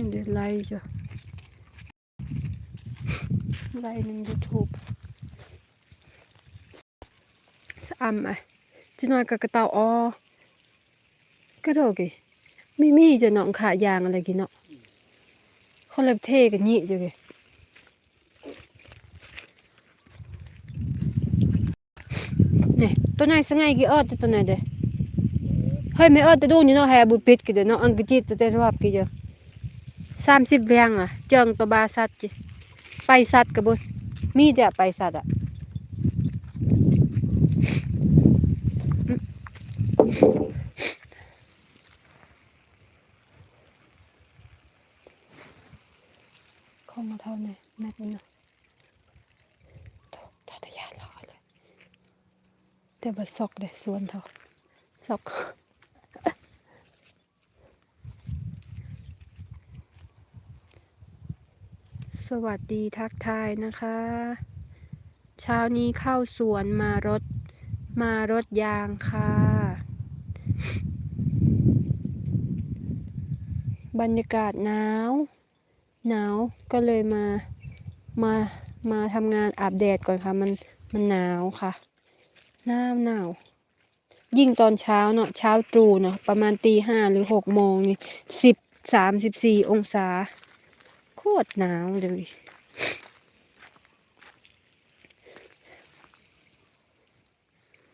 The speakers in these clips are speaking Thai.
นี่เดี๋ยวไลค์จ้ะไลค์ในยูทูบสามอะจะนอนกับกระเตาอ้อกระโดดกี่ไม่มีจะนองขายางอะไรกี่เนาะเขาเลยเท่กันนี่จ้ะกี่นี่ตัวไหนสังไงกี่ออดตัวไหนเด้เฮ้ยไม่เออแต่ดูนี่เนาะให้บุปิดกี่เด้เนาะอังกฤษแต่รอบกี่เด้อ สามสิบแวงอะ เจิงตัวบาสัตว์จิไปสัตว์กับบุญมีแต่ไปสัตว์อะเข้ามาเท่าไหร่แม่นี่เนาะโถ่ทัตยานรอเลยแต่บ่ซอกเด้สวนเท่าซอก สวัสดีทักทายนะคะ เช้านี้เข้าสวนมารถมารถยางค่ะ บรรยากาศหนาว หนาวก็เลยมามามาทำงานอาบแดดก่อนค่ะ มันมันหนาวค่ะหนาหนาว ยิ่งตอนเช้าเนาะเช้าตรู่เนาะประมาณตีห้าหรือหกโมงนี่สิบสามสิบสี่องศา ตรหนาวเลย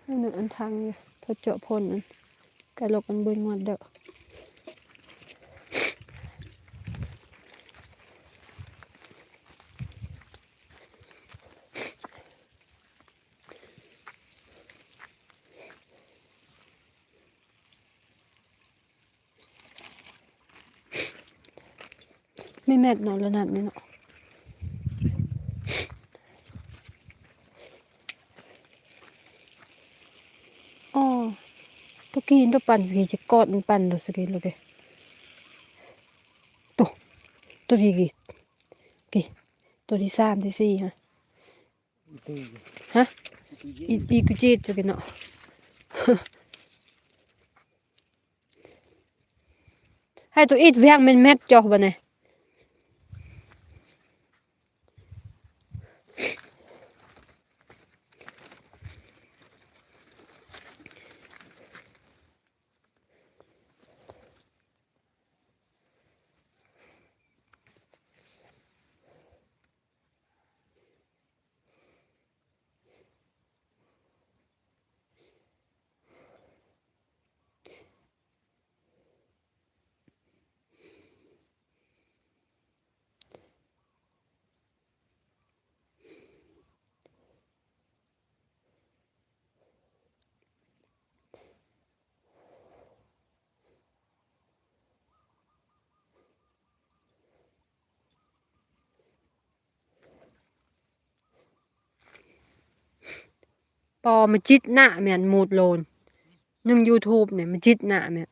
ให้หนูอันทางเนี่ยทดเจาะพ่นอันกะลกอันเบิ่งงวดเด้อ ไม่แม่นเนอนแล้วนั่นนี่เนาะอ๋อตัวกี้ตัวปั่นสิจะกอดมันปั่นดูสิลูกเอ้ตัวตัวที่กี่กี่ตัวที่สามที่สี่ฮะฮะอีอีกุจิตจะกันเนาะให้ตัวอีดแวงเป็นแม็กจอกบ่เนี่ย ปอมาจิตหน้าแม่นมูดโลนหนึ่ง YouTube เนี่ยมาจิตหน้าแม่น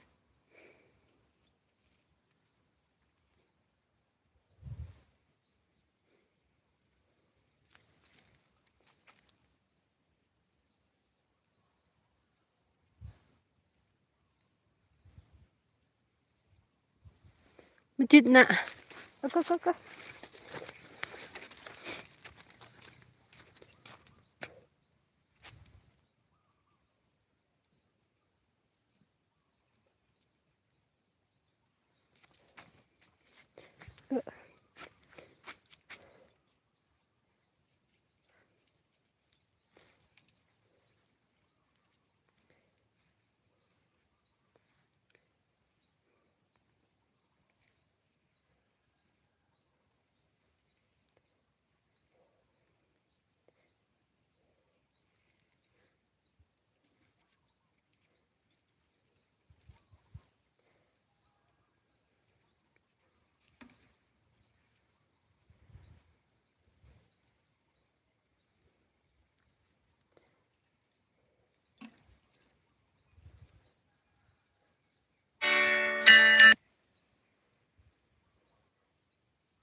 มาจิตหน้าก็ก็ก็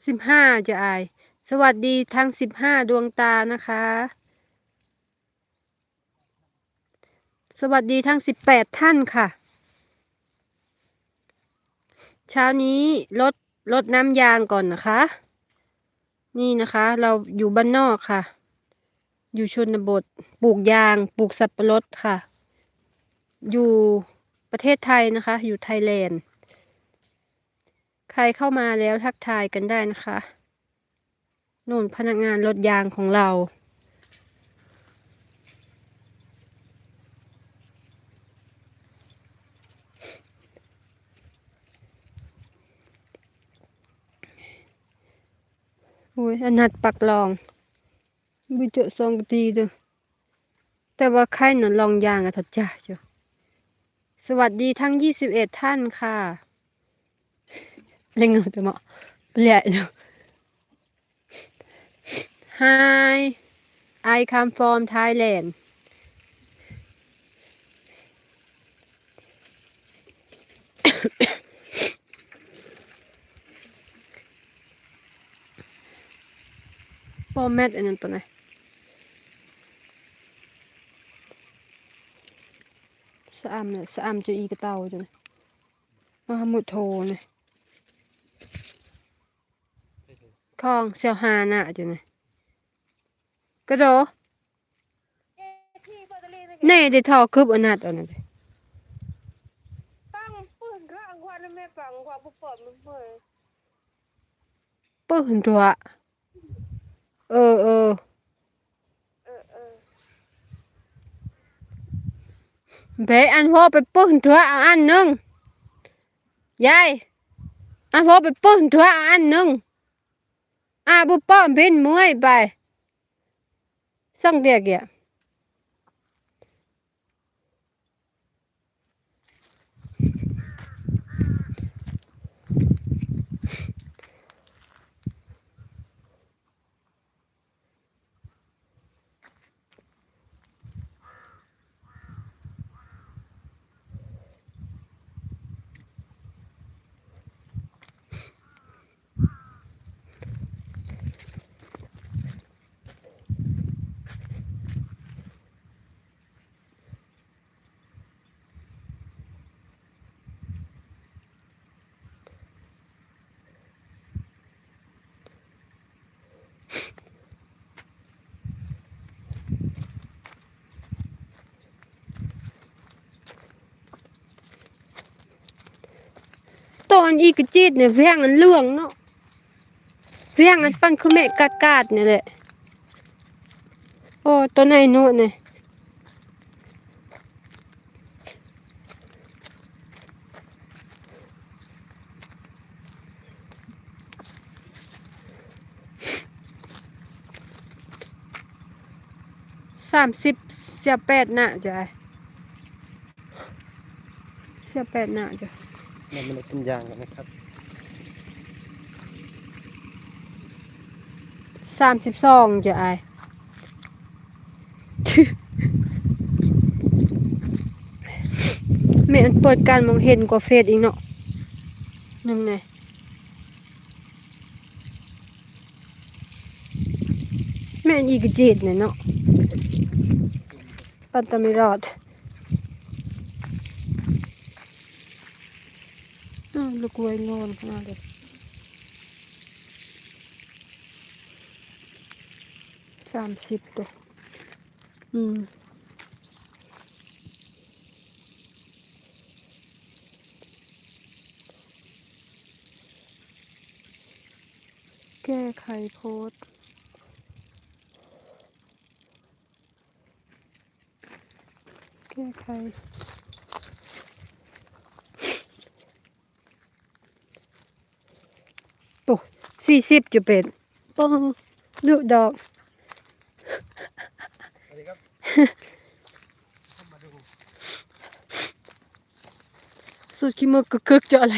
สิบห้าจะอาย สวัสดีทั้งสิบห้าดวงตานะคะ สวัสดีทั้งสิบแปดท่านค่ะ เช้านี้รถรดน้ำยางก่อนนะคะ นี่นะคะ เราอยู่บ้านนอกค่ะ อยู่ชนบท ปลูกยาง ปลูกสับปะรดค่ะ อยู่ประเทศไทยนะคะ อยู่ไทยแลนด์ ใครเข้ามาแล้วทักทายกันได้นะคะนู่นพนักงานรถยางของเราโอ้ยอนัดปักลองบิเจอซองดีเด้อแต่ว่าใครหนอนลองยางอะทัดจ้าเจ้าสวัสดีทั้งยี่สิบเอ็ดท่านค่ะ เล่งเงาจะเหมาเปลี่ยน Hi I come from Thailand ปอมแมทอันนั้นตัวไหนสะอำเนี่ยสะอำจะอีกเต่าจังมาหมุดโทเนี่ย คลองเสียวหาน่ะจังเนี่กระโดดเน่ได้ทอคืบอนนัดอันนั้นปังปืนร่างวันแม่ปังควันปอดมันเปิดปื้นตัวเออเออเออออเบอันพ่อไปปืนตัวอาอันนึงยายอันพ่อไปปืนตัวอาอันนึง อ่าบุป้อมเป็นมวยไปสั่งเดียกเดีย ตอนอีกจีดเนี่ยเวียงอันเรื่องเนาะเวียงอันปั้นคือแม่กาดกาดเนี่ยแหละโอ้ตัวไหนโน่นเนี่ยสามสิบเสียแปดหน้าจ้ะเสียแปดหน้าจ้ะ มันไม่ได้เป็นยางกันนะครับสามสิบสองจะอายแม่อันเปิดการมองเห็นกว่าเฟซอีกเนาะนั่นไงแม่อันอีกเจ็ดเนี่ยเนาะปันตะไม่รอดอ้าว ลูกไว้นอนขนาดเลยสามสิบตัวอืมแก้ไขโพสต์แก้ไข โอ้ สี่สิบจะเป็นปองลูกดอกสุดขี้มือกึกๆจะอะไร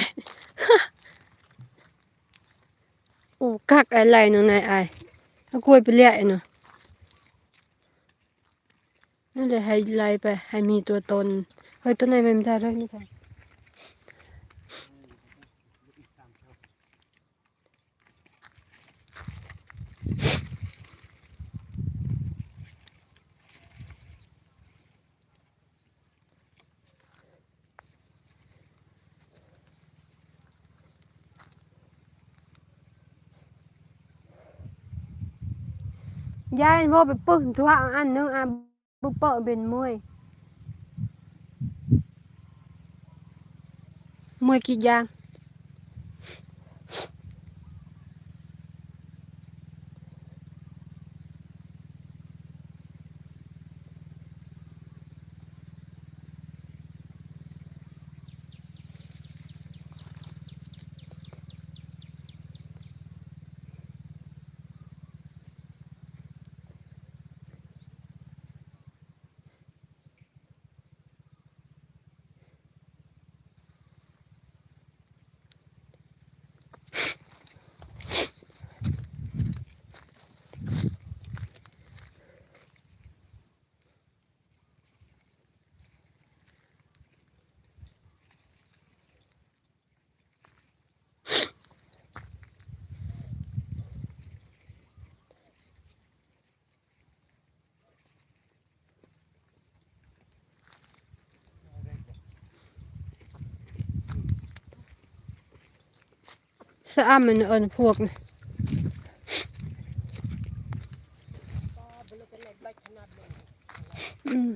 โอ้กักอะไรเนาะนายอายเอากล้วยไปเลี้ยเนาะนั่นเลยให้ไล่ไปให้มีตัวตนเฮ้ยตัวไหนไม่ได้ด้วยนี่ค่ะ ยายโมไปปึ้งตัวอันนึงอะบ่เปาะเป็นมวยมวยกี่ยาง สะอ้ามันเอินพวกน่ะอืม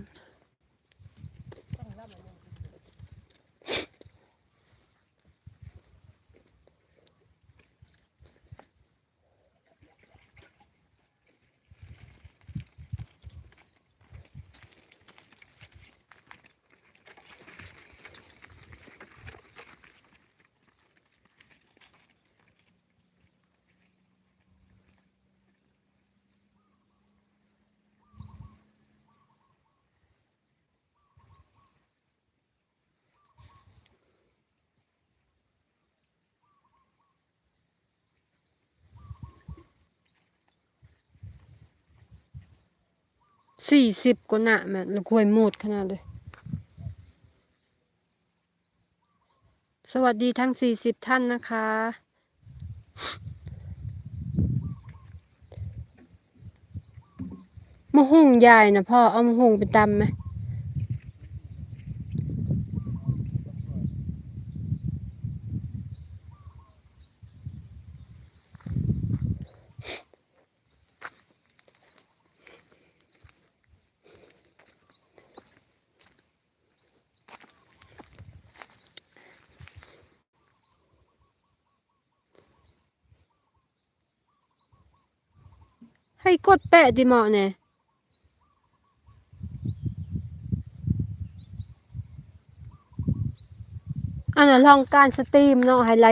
สี่สิบกว่าหนะแม่ล้วกวยหมดขนาดเลย สวัสดีทั้งสี่สิบท่านนะคะ มะฮุ่งยายนะพ่อ เอามะฮุ่งไปตำไหม ให้กดแปะดิหมอเนี่ยอันนั้นลองการสตรีมเนาะไฮไลท์